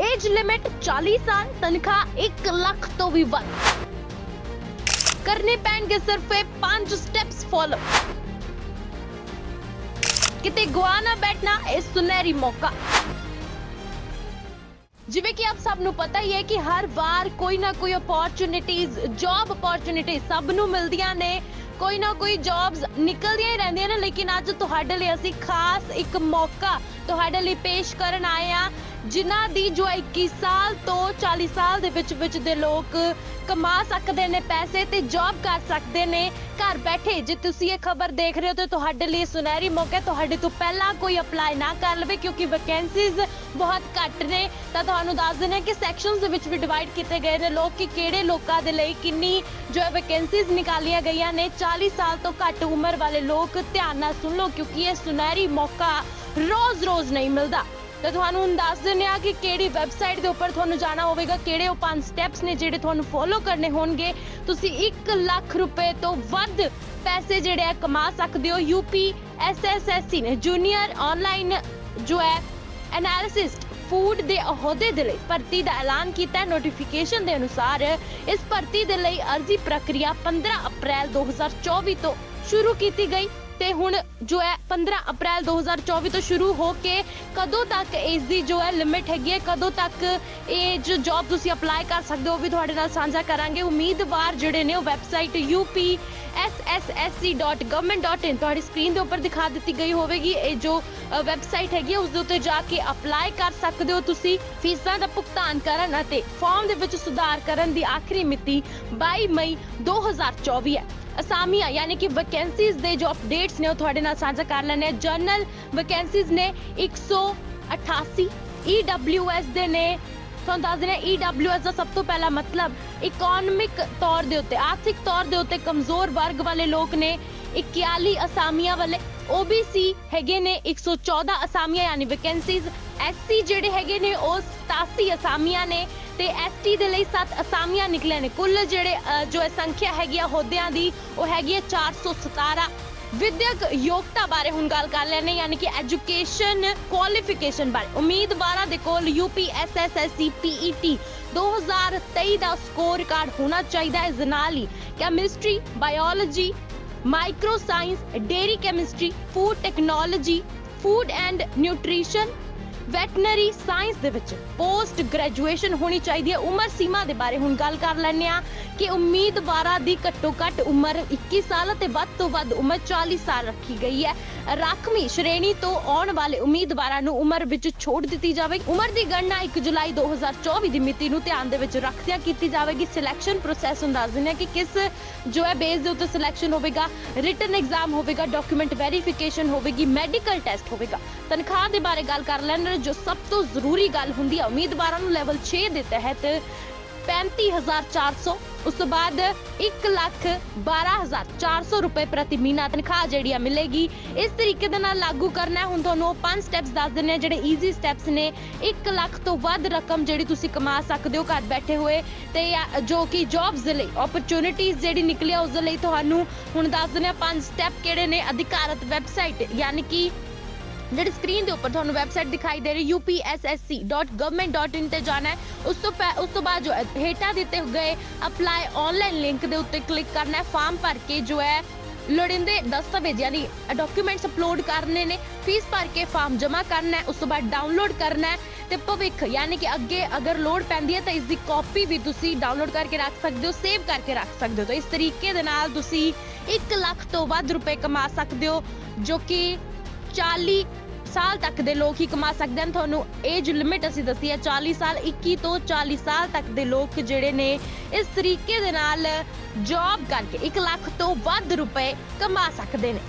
Age limit 40 ਸਾਲ, ਤਨਖਾਹ 1 ਲੱਖ ਤੋਂ ਵੀ ਵੱਧ। ਕਰਨੇ ਪੈਣਗੇ ਸਿਰਫ ਇਹ 5 ਸਟੈਪਸ ਫੋਲੋ ਕਿਤੇ ਗਵਾ ਨਾ ਬੈਠਣਾ, ਇਹ ਸੁਨਹਿਰੀ ਮੌਕਾ। ਜਿਵੇਂ ਕਿ ਆਪ ਸਭ ਨੂੰ ਪਤਾ ਹੀ ਹੈ ਕਿ ਹਰ ਵਾਰ ਕੋਈ ਨਾ ਕੋਈ ਅਪੋਰਚੁਨਿਟੀਜ਼ ਜੌਬ ਅਪੋਰਚੁਨਿਟੀ ਸਭ ਨੂੰ ਮਿਲਦੀਆਂ ਨੇ। ਕੋਈ ਨਾ ਕੋਈ ਜੌਬਸ ਨਿਕਲਦੀਆਂ ਹੀ ਰਹਿੰਦੀਆਂ ਨੇ, ਲੇਕਿਨ ਅੱਜ ਤੁਹਾਡੇ ਲਈ ਅਸੀਂ ਖਾਸ ਇੱਕ ਮੌਕਾ ਤੁਹਾਡੇ ਲਈ ਪੇਸ਼ ਕਰਨ ਆਏ ਆ ਜਿਨ੍ਹਾਂ ਦੀ ਜੋ 21 ਸਾਲ ਤੋਂ 40 ਸਾਲ ਦੇ ਵਿੱਚ ਵਿੱਚ ਦੇ ਲੋਕ ਕਮਾ ਸਕਦੇ ਨੇ ਪੈਸੇ ਤੇ ਜੌਬ ਕਰ ਸਕਦੇ ਨੇ। ਘਰ ਬੈਠੇ ਜੇ ਤੁਸੀਂ ਇਹ ਖਬਰ ਦੇਖ ਰਹੇ ਹੋ ਤਾਂ ਤੁਹਾਡੇ ਲਈ ਸੁਨਹਿਰੀ ਮੌਕਾ ਤੁਹਾਡੇ ਤੋਂ ਪਹਿਲਾਂ ਕੋਈ ਅਪਲਾਈ ਨਾ ਕਰ ਲਵੇ ਕਿਉਂਕਿ ਵੈਕੈਂਸੀਜ਼ ਬਹੁਤ ਘੱਟ ਨੇ। ਤਾਂ ਤੁਹਾਨੂੰ ਦੱਸ ਦਿੰਦੇ ਹਾਂ ਕਿ ਸੈਕਸ਼ਨਸ ਦੇ ਵਿੱਚ ਵੀ ਡਿਵਾਈਡ ਕੀਤੇ ਗਏ ਨੇ। ਲੋਕ ਕਿ ਕਿਹੜੇ ਲੋਕਾਂ ਦੇ ਲਈ ਕਿੰਨੀ ਜੋ ਹੈ ਵੈਕੈਂਸੀਜ਼ ਨਿਕਾਲੀਆਂ ਗਈਆਂ ਨੇ। 40 ਸਾਲ ਤੋਂ ਘੱਟ ਉਮਰ ਵਾਲੇ ਲੋਕ ਧਿਆਨ ਨਾਲ ਸੁਣ ਲਓ ਕਿਉਂਕਿ ਇਹ ਸੁਨਹਿਰੀ ਮੌਕਾ ਰੋਜ਼-ਰੋਜ਼ ਨਹੀਂ ਮਿਲਦਾ। ਤਾਂ ਤੁਹਾਨੂੰ ਦੱਸ ਦਿੰਦੇ ਆ ਕਿ ਕਿਹੜੀ ਵੈਬਸਾਈਟ ਦੇ ਉੱਪਰ ਤੁਹਾਨੂੰ ਜਾਣਾ ਹੋਵੇਗਾ, ਕਿਹੜੇ ਉਹ ਪੰਜ ਸਟੈਪਸ ਨੇ ਜਿਹੜੇ ਤੁਹਾਨੂੰ ਫੋਲੋ ਕਰਨੇ ਹੋਣਗੇ। ਤੁਸੀਂ 1 ਲੱਖ ਰੁਪਏ ਤੋਂ ਵੱਧ ਪੈਸੇ ਜਿਹੜੇ ਆ ਕਮਾ ਸਕਦੇ ਹੋ। ਯੂਪੀ ਐਸਐਸਐਸਸੀ ਨੇ ਜੂਨੀਅਰ ਆਨਲਾਈਨ ਜੋ ਹੈ ਐਨਾਲਿਸਿਸਟ ਫੂਡ ਦੇ ਅਹੁਦੇ ਦੇ ਲਈ ਭਰਤੀ ਦਾ ਐਲਾਨ ਕੀਤਾ ਨੋਟੀਫਿਕੇਸ਼ਨ ਦੇ ਅਨੁਸਾਰ ਇਸ ਭਰਤੀ ਦੇ ਲਈ ਅਰਜ਼ੀ ਪ੍ਰਕਿਰਿਆ 15 ਅਪ੍ਰੈਲ 2024 ਤੋਂ ਸ਼ੁਰੂ ਕੀਤੀ ਗਈ। ਤੇ ਹੁਣ ਜੋ ਹੈ 15 ਅਪ੍ਰੈਲ 2024 ਤੋਂ ਸ਼ੁਰੂ ਹੋ ਕੇ ਕਦੋਂ ਤੱਕ ਇਸ ਦੀ ਜੋ ਹੈ ਲਿਮਿਟ ਹੈਗੀ ਹੈ, ਕਦੋਂ ਤੱਕ ਇਹ ਜੋ ਜੌਬ ਤੁਸੀਂ ਅਪਲਾਈ ਕਰ ਸਕਦੇ ਹੋ ਉਹ ਵੀ ਤੁਹਾਡੇ ਨਾਲ ਸਾਂਝਾ ਕਰਾਂਗੇ। ਉਮੀਦਵਾਰ ਜਿਹੜੇ ਨੇ ਉਹ ਵੈਬਸਾਈਟ upssc.government.in ਤੁਹਾਡੀ ਸਕਰੀਨ ਦੇ ਉੱਪਰ ਦਿਖਾ ਦਿੱਤੀ ਗਈ ਹੋਵੇਗੀ। ਇਹ ਜੋ ਵੈਬਸਾਈਟ ਹੈਗੀ ਹੈ ਉਸ ਦੇ ਉੱਤੇ ਜਾ ਕੇ ਅਪਲਾਈ ਕਰ ਸਕਦੇ ਹੋ ਤੁਸੀਂ। ਫੀਸਾਂ ਦਾ ਭੁਗਤਾਨ ਕਰਨ ਅਤੇ ਫਾਰਮ ਦੇ ਵਿੱਚ ਸੁਧਾਰ ਕਰਨ ਦੀ ਆਖਰੀ ਮਿਤੀ 22 ਮਈ 2024 ਹੈ। ਅਸਾਮੀਆਂ, ਯਾਨੀ ਕਿ ਵੈਕੈਂਸੀਜ਼ ਦੇ ਜੋ ਅਪਡੇਟਸ ਨੇ, ਉਹ ਤੁਹਾਡੇ ਨਾਲ ਸਾਂਝਾ ਕਰ ਲੈਣੇ ਜਨਰਲ ਵੈਕੈਂਸੀਜ਼ ਨੇ 188 EWS ਦੇ ਨੇ, ਤੁਹਾਨੂੰ ਦੱਸ ਦਿੰਦੇ EWS ਦਾ ਸਭ ਤੋਂ ਪਹਿਲਾ ਮਤਲਬ ਇਕਨੋਮਿਕ ਤੌਰ ਦੇ ਉੱਤੇ, ਆਰਥਿਕ ਤੌਰ ਦੇ ਉੱਤੇ ਕਮਜ਼ੋਰ ਵਰਗ ਵਾਲੇ ਲੋਕ ਨੇ 41 ਅਸਾਮੀਆਂ ਵਾਲੇ OBC ਹੈਗੇ ਨੇ 114 ਅਸਾਮੀਆਂ, ਯਾਨੀ ਵੈਕੈਂਸੀਜ਼ SC ਜਿਹੜੇ ਹੈਗੇ ਨੇ, ਉਹ 87 ਅਸਾਮੀਆਂ ਨੇ ਤੇ ਐਸਟੀ ਦੇ ਲਈ 7 ਅਸਾਮੀਆਂ ਨਿਕਲੇ ਨੇ। ਕੁੱਲ ਜਿਹੜੇ ਜੋ ਸੰਖਿਆ ਹੈਗੀ ਆ ਅਹੁਦਿਆਂ ਦੀ, ਉਹ ਹੈਗੀ ਹੈ 417 ਵਿਦਿਅਕ ਯੋਗਤਾ ਬਾਰੇ ਹੁਣ ਗੱਲ ਕਰ ਲੈਣੇ ਯਾਨੀ ਕਿ ਐਜੂਕੇਸ਼ਨ ਕੁਆਲੀਫਿਕੇਸ਼ਨ ਬਾਰੇ। ਉਮੀਦਵਾਰਾਂ ਦੇ ਕੋਲ ਯੂਪੀ ਐਸਐਸਐਸਸੀ ਪੀਈਟੀ 2023 ਦਾ ਸਕੋਰ ਰਿਕਾਰਡ ਹੋਣਾ ਚਾਹੀਦਾ ਹੈ। ਇਸ ਦੇ ਨਾਲ ਹੀ chemistry, biology micro science dairy chemistry food technology food and nutrition veterinary science ਦੇ ਵਿੱਚ ਪੋਸਟ ਗ੍ਰੈਜੂਏਸ਼ਨ ਹੋਣੀ ਚਾਹੀਦੀ ਹੈ। ਉਮਰ ਸੀਮਾ ਦੇ ਬਾਰੇ ਹੁਣ ਗੱਲ ਕਰ ਲੈਂਦੇ ਆ ਕਿ ਉਮੀਦਵਾਰਾਂ ਦੀ ਘੱਟੋ ਘੱਟ ਉਮਰ 21 ਸਾਲ ਅਤੇ ਵੱਧ ਤੋਂ ਵੱਧ ਉਮਰ 40 ਸਾਲ ਰੱਖੀ ਗਈ ਹੈ। ਰਾਖਵੀਂ ਸ਼੍ਰੇਣੀ ਤੋਂ ਆਉਣ ਵਾਲੇ ਉਮੀਦਵਾਰਾਂ ਨੂੰ ਉਮਰ ਵਿੱਚ ਛੋਟ ਦਿੱਤੀ ਜਾਵੇਗੀ ਉਮਰ ਦੀ ਗਣਨਾ 1 ਜੁਲਾਈ 2024 ਦੀ ਮਿਤੀ ਨੂੰ ਧਿਆਨ ਦੇ ਵਿੱਚ ਰੱਖਦਿਆਂ ਕੀਤੀ ਜਾਵੇਗੀ। ਸਿਲੈਕਸ਼ਨ ਪ੍ਰੋਸੈਸ ਨੂੰ ਦੱਸ ਦਿੰਦੇ ਹਾਂ ਕਿ ਕਿਸ ਜੋ ਹੈ ਬੇਸ ਦੇ ਉੱਤੇ ਸਿਲੈਕਸ਼ਨ ਹੋਵੇਗਾ ਰਿਟਨ ਐਗਜ਼ਾਮ ਹੋਵੇਗਾ ਡਾਕੂਮੈਂਟ ਵੈਰੀਫਿਕੇਸ਼ਨ ਹੋਵੇਗੀ ਮੈਡੀਕਲ ਟੈਸਟ ਹੋਵੇਗਾ। ਤਨਖਾਹ ਦੇ ਬਾਰੇ ਗੱਲ ਕਰ ਲੈਣ ਜੋ ਸਭ ਤੋਂ ਜ਼ਰੂਰੀ ਗੱਲ ਹੁੰਦੀ ਹੈ, ਉਮੀਦਵਾਰਾਂ ਨੂੰ ਲੈਵਲ 6 ਦੇ ਤਹਿਤ 35400 ਉਸ ਤੋਂ ਬਾਅਦ 1 ਲੱਖ 12400 ਰੁਪਏ ਪ੍ਰਤੀ ਮਹੀਨਾ ਤਨਖਾਹ ਜਿਹੜੀ ਆ ਮਿਲੇਗੀ। ਇਸ ਤਰੀਕੇ ਦੇ ਨਾਲ ਲਾਗੂ ਕਰਨਾ ਹੁਣ ਤੁਹਾਨੂੰ ਉਹ ਪੰਜ ਸਟੈਪਸ ਦੱਸ ਦਿੰਨੇ ਆ ਜਿਹੜੇ ਈਜ਼ੀ ਸਟੈਪਸ ਨੇ। 1 ਲੱਖ ਤੋਂ ਵੱਧ ਰਕਮ ਜਿਹੜੀ ਤੁਸੀਂ ਕਮਾ ਸਕਦੇ ਹੋ ਘਰ ਬੈਠੇ ਹੋਏ ਤੇ ਜੋ ਕਿ ਜੌਬਸ ਦੇ ਲਈ ਓਪਰਚ्युनिटीज ਜਿਹੜੀ ਨਿਕਲੀਆਂ ਉਸ ਦੇ ਲਈ ਤੁਹਾਨੂੰ ਹੁਣ ਦੱਸ ਦਿੰਨੇ ਆ ਪੰਜ ਸਟੈਪ ਕਿਹੜੇ ਨੇ। ਅਧਿਕਾਰਤ ਵੈਬਸਾਈਟ ਯਾਨੀ ਕਿ ਜਿਹੜੀ ਸਕਰੀਨ ਦੇ ਉੱਪਰ ਤੁਹਾਨੂੰ ਵੈਬਸਾਈਟ ਦਿਖਾਈ ਦੇ ਰਹੀ upssc.government.in ਤੇ ਜਾਣਾ ਹੈ। ਉਸ ਤੋਂ ਪਹਿ- ਉਸ ਤੋਂ ਬਾਅਦ ਜੋ ਹੈ, ਹੇਠਾਂ ਦਿੱਤੇ ਗਏ ਅਪਲਾਈ ਆਨਲਾਈਨ ਲਿੰਕ ਦੇ ਉੱਤੇ ਕਲਿੱਕ ਕਰਨਾ ਹੈ। ਫਾਰਮ ਭਰ ਕੇ ਜੋ ਹੈ, ਲੋੜੀਂਦੇ ਦਸਤਾਵੇਜ਼ ਯਾਨੀ ਡਾਕੂਮੈਂਟਸ ਅਪਲੋਡ ਕਰਨੇ ਨੇ। ਫੀਸ ਭਰ ਕੇ ਫਾਰਮ ਜਮ੍ਹਾਂ ਕਰਨਾ ਹੈ। ਉਸ ਤੋਂ ਬਾਅਦ ਡਾਊਨਲੋਡ ਕਰਨਾ ਹੈ ਤੇ ਭਵਿੱਖ ਯਾਨੀ ਕਿ ਅੱਗੇ ਅਗਰ ਲੋਡ ਪੈਂਦੀ ਹੈ ਤਾਂ ਇਸ ਦੀ ਕਾਪੀ ਵੀ ਤੁਸੀਂ ਡਾਊਨਲੋਡ ਕਰਕੇ ਰੱਖ ਸਕਦੇ ਹੋ ਸੇਵ ਕਰਕੇ ਰੱਖ ਸਕਦੇ ਹੋ। ਤਾਂ ਇਸ ਤਰੀਕੇ ਦੇ ਨਾਲ ਤੁਸੀਂ 1 ਲੱਖ ਤੋਂ ਵੱਧ ਰੁਪਏ ਕਮਾ ਸਕਦੇ ਹੋ, ਜੋ ਕਿ 40 ਸਾਲ ਤੱਕ ਦੇ ਲੋਕ ਹੀ ਕਮਾ ਸਕਦੇ ਹਨ। ਤੁਹਾਨੂੰ ਏਜ ਲਿਮਿਟ ਅਸੀਂ ਦੱਸੀ ਹੈ 40 ਸਾਲ 21 ਤੋਂ 40 ਸਾਲ ਤੱਕ ਦੇ ਲੋਕ ਜਿਹੜੇ ਨੇ, ਇਸ ਤਰੀਕੇ ਦੇ ਨਾਲ ਜੌਬ ਕਰਕੇ 1 ਲੱਖ ਤੋਂ ਵੱਧ ਰੁਪਏ ਕਮਾ ਸਕਦੇ ਨੇ।